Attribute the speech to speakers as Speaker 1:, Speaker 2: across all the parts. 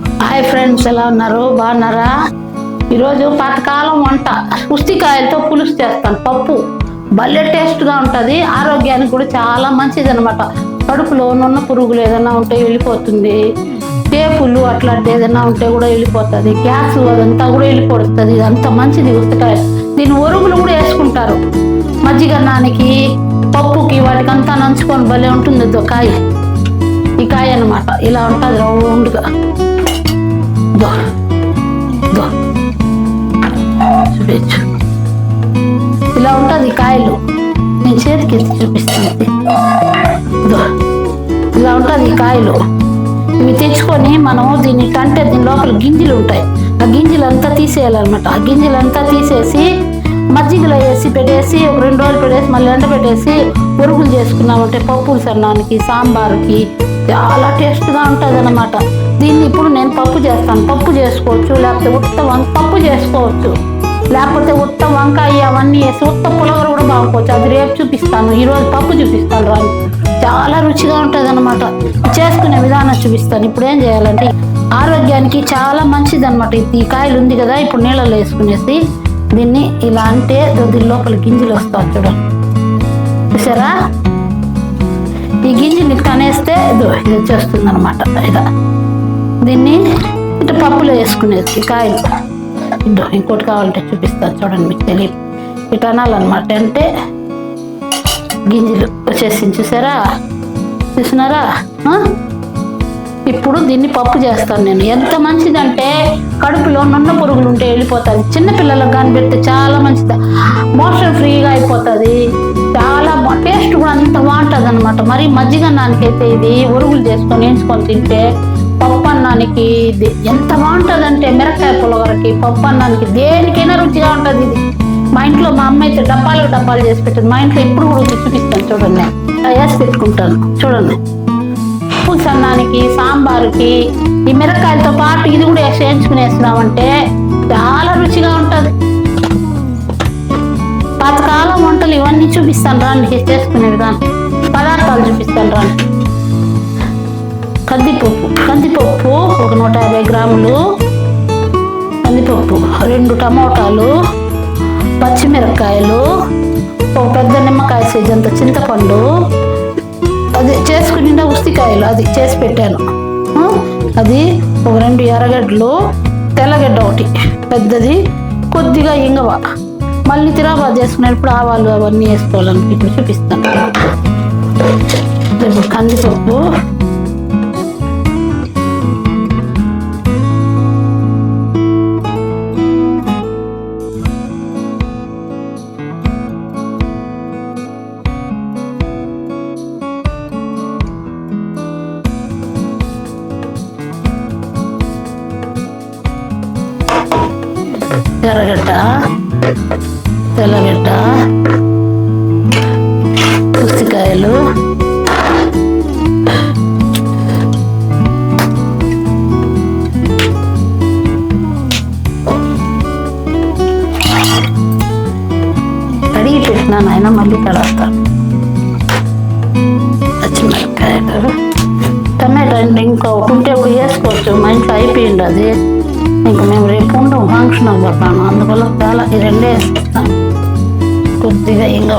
Speaker 1: Hi friends ఎలా ఉన్నారు? బాగున్నారా? ఈరోజు పాతకాలం వంట. ఉస్తికాయలతో పులుసు చేస్తాను. పప్పు. భలే టేస్ట్గా ఉంటుంది. ఆరోగ్యానికి కూడా చాలా మంచిది అనమాట కడుపులో ఉన్న పురుగులు ఏదైనా ఉంటే వెళ్ళిపోతుంది. టేపులు అట్లాంటి ఏదైనా ఉంటే కూడా వెళ్ళిపోతుంది. గ్యాస్ అదంతా కూడా వెళ్ళిపోతుంది. ఇదంతా మంచిది ఉస్తికాయ దీని ఒరుగులు కూడా వేసుకుంటారు. మజ్జిగ నానికి పప్పుకి వాటికంతా నంచుకొని భలే ఉంటుంది కాయ. ఈ కాయ అన్నమాట. ఇలా ఉంటుంది రౌండ్గా. దో దో చూపించు ఇలా ఉంటుంది కాయలు. నేను చేతికి ఎత్తి చూపిస్తుంది. ఇలా ఉంటుంది ఈ కాయలు. ఇవి తెచ్చుకొని మనం దీన్ని అంటే దీని లోపల గింజలు ఉంటాయి. ఆ గింజలంతా తీసేయాలన్నమాట. ఆ గింజలంతా తీసేసి మజ్జిగలో వేసి పెట్టేసి ఒక రెండు రోజులు పెట్టేసి మళ్ళీ ఎండ పెట్టేసి పురుగులు చేసుకున్నామంటే పప్పులు సన్నానికి సాంబార్కి చాలా టేస్ట్గా ఉంటుంది అన్నమాట దీన్ని ఇప్పుడు నేను పప్పు చేస్తాను. పప్పు చేసుకోవచ్చు లేకపోతే ఉత్త వంక పప్పు చేసుకోవచ్చు. లేకపోతే ఉత్త వంకాయ అవన్నీ వేసి ఉత్త పులగర కూడా బాగుకోవచ్చు అది రేపు చూపిస్తాను. ఈరోజు పప్పు చూపిస్తాను రాను. చాలా రుచిగా ఉంటుంది అనమాట చేసుకునే విధానం చూపిస్తాను. ఇప్పుడు ఏం చేయాలంటే ఆరోగ్యానికి చాలా మంచిది అనమాట ఈ కాయలు ఉంది కదా ఇప్పుడు నీళ్ళలో వేసుకునేసి దీన్ని ఇలా అంటే దీని లోపల గింజలు వస్తాయి చూడండి చూసారా? ఈ గింజని కనేస్తే ఇదో ఇది వచ్చేస్తుంది అనమాట ఇదా. దీన్ని ఇట్లా పప్పులో వేసుకునేది కాయలు ఇంకోటి కావాలంటే చూపిస్తాను చూడండి మీకు తెలియదు. ఇటు అనాలన్నమాట. అంటే గింజలు వచ్చేసింది చూసారా? చూసినారా? ఇప్పుడు దీన్ని పప్పు చేస్తాను నేను. ఎంత మంచిదంటే కడుపులో నున్న పురుగులు ఉంటే వెళ్ళిపోతుంది చిన్నపిల్లలకు కానీ పెడితే చాలా మంచిది. మోషన్ ఫ్రీగా అయిపోతుంది. చాలా టేస్ట్ కూడా అంత బాగుంటుంది అనమాట మరి మజ్జిగ నానికైతే ఇది ఉరుగులు చేసుకొని వేసుకొని తింటే పప్పు అన్నానికి ఇది ఎంత బాగుంటుంది అంటే మిరకాయ పులగరకి పప్పు అన్నానికి దేనికైనా రుచిగా ఉంటుంది ఇది. మా ఇంట్లో మా అమ్మ అయితే డబ్బాలు డబ్బాలు చేసి పెట్టింది. మా ఇంట్లో ఎప్పుడు కూడా రుచి చూపిస్తాను చూడండి వేసి పెట్టుకుంటాను. చూడండి. పులుసు అన్నానికి సాంబారుకి ఈ మిరకాయలతో పాటు ఇది కూడా వేసి చాలా రుచిగా ఉంటుంది. పాతకాలం వంటలు ఇవన్నీ చూపిస్తాను రాండి. చేసుకునే విధానం పదార్థాలు చూపిస్తాను రాండి. కందిపప్పు కందిపప్పు ఒక నూట యాభై గ్రాములు. కందిపప్పు రెండు టమోటాలు. పచ్చిమిరపకాయలు. ఒక పెద్ద నిమ్మకాయ సీజంత అంత చింతపండు. అది చేసుకుని ఉస్తికాయలు అది చేసి పెట్టాను. అది ఒక రెండు ఎర్రగడ్డలు తెల్లగడ్డ ఒకటి పెద్దది కొద్దిగా ఇంగవ. మళ్ళీ తిరాబాద్ చేసుకునేటప్పుడు ఆవాలు అవన్నీ వేసుకోవాలని ఇప్పుడు చూపిస్తాను కందిపప్పు ఎర్రగడ్డ తెల్లగడ్డ పుస్తకాయలు కడిగి పెట్టినా నాయన మళ్ళీ కడతాను పచ్చిమిరపకాయలు. టమాటా అండి ఇంకా ఉంటే కూడా వేసుకోవచ్చు. మా ఇంట్లో అయిపోయింది అది. ఇంకా మేము రేపు ఉండం ఫంక్షన్ పోతాను అందువల్ల చాలా ఈ రెండే కొద్దిగా ఇంకా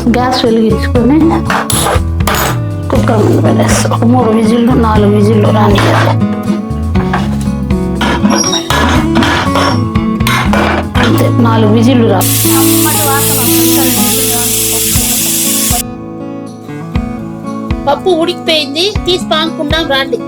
Speaker 1: గ్యాస్ వెలిగించుకొని కుక్కర్ ముందు పెట్టేస్తాం. ఒక మూడు విజిల్లు నాలుగు విజిల్లు రానియాలి అంతే నాలుగు విజిల్లు రా
Speaker 2: పప్పు ఉడికిపోయింది తీసి పాముకుందాం రాండి.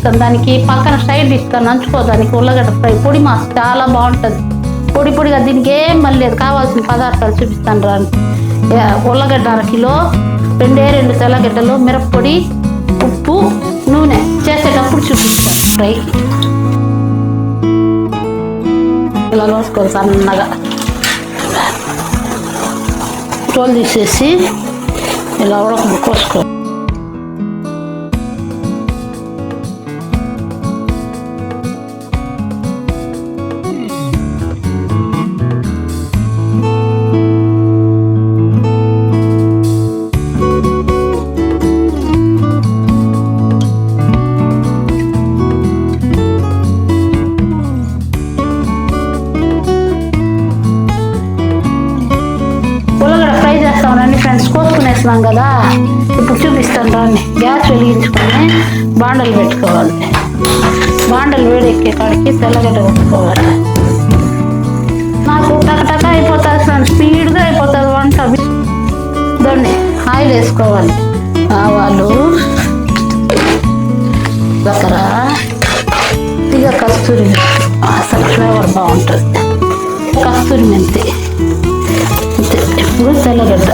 Speaker 1: తీసుకొని దానికి పక్కన సైడ్ తీసుకొని నంచుకోదానికి ఉల్లగడ్డ ఫ్రై పొడి మాస్ చాలా బాగుంటుంది. పొడి పొడిగా దీనికి ఏం మళ్ళీ లేదు కావాల్సిన పదార్థాలు చూపిస్తాను రాను. ఉల్లగడ్డ అర కిలో రెండే రెండు తెల్లగడ్డలు మిరప్పొడి ఉప్పు నూనె చేసేటప్పుడు చూపిస్తాను ఫ్రై. ఇలా కోసుకోవాలి సన్నగా తోలు తీసేసి ఇలా ఉడక కోసుకో చేస్తున్నాం కదా? ఇప్పుడు చూపిస్తాను రాని గ్యాస్ వెలిగించుకొని బాండలు పెట్టుకోవాలి. బాండలు వేడెక్కే కాడికి తెల్లగడ్డ కొట్టుకోవాలి. నాకు టకటక అయిపోతుంది స్పీడ్గా అయిపోతుంది వంట. దాన్ని ఆయిల్ వేసుకోవాలి. ఆవాలు దగ్గర ఇక కస్తూరి అసలు ఫ్లేవర్ బాగుంటుంది. కస్తూరి మెంతి ఇప్పుడు తెల్లగడ్డ.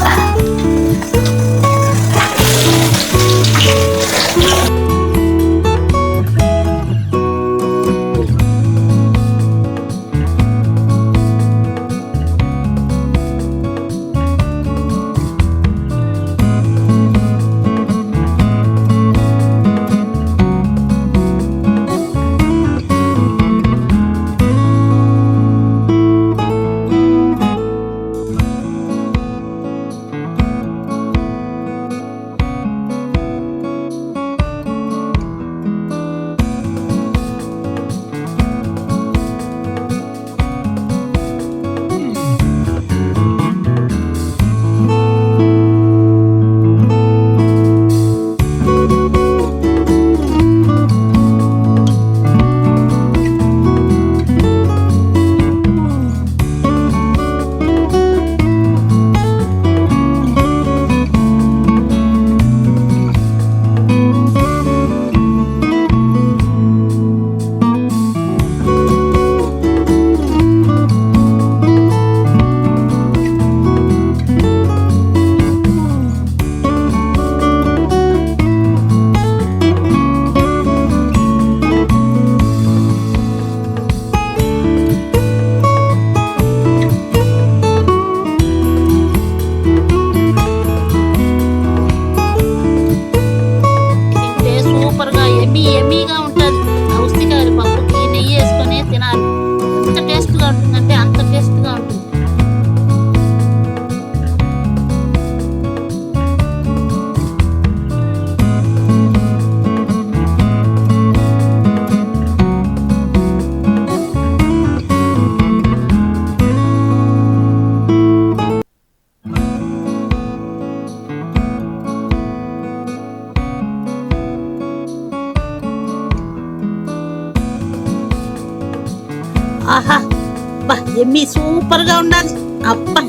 Speaker 2: ఎమ్మి సూపర్గా ఉండాలి. అబ్బా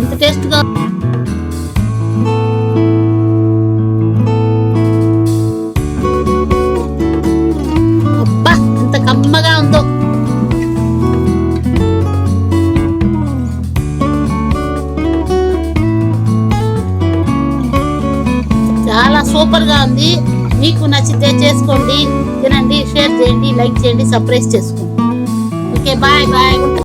Speaker 2: ఎంత టేస్ట్గా అబ్బా ఎంత కమ్మగా ఉందో. చాలా సూపర్గా ఉంది. మీకు నచ్చితే చేసుకోండి తినండి షేర్ చేయండి లైక్ చేయండి సర్ప్రైజ్ చేసుకోండి. Okay bye bye